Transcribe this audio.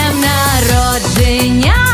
днем народження.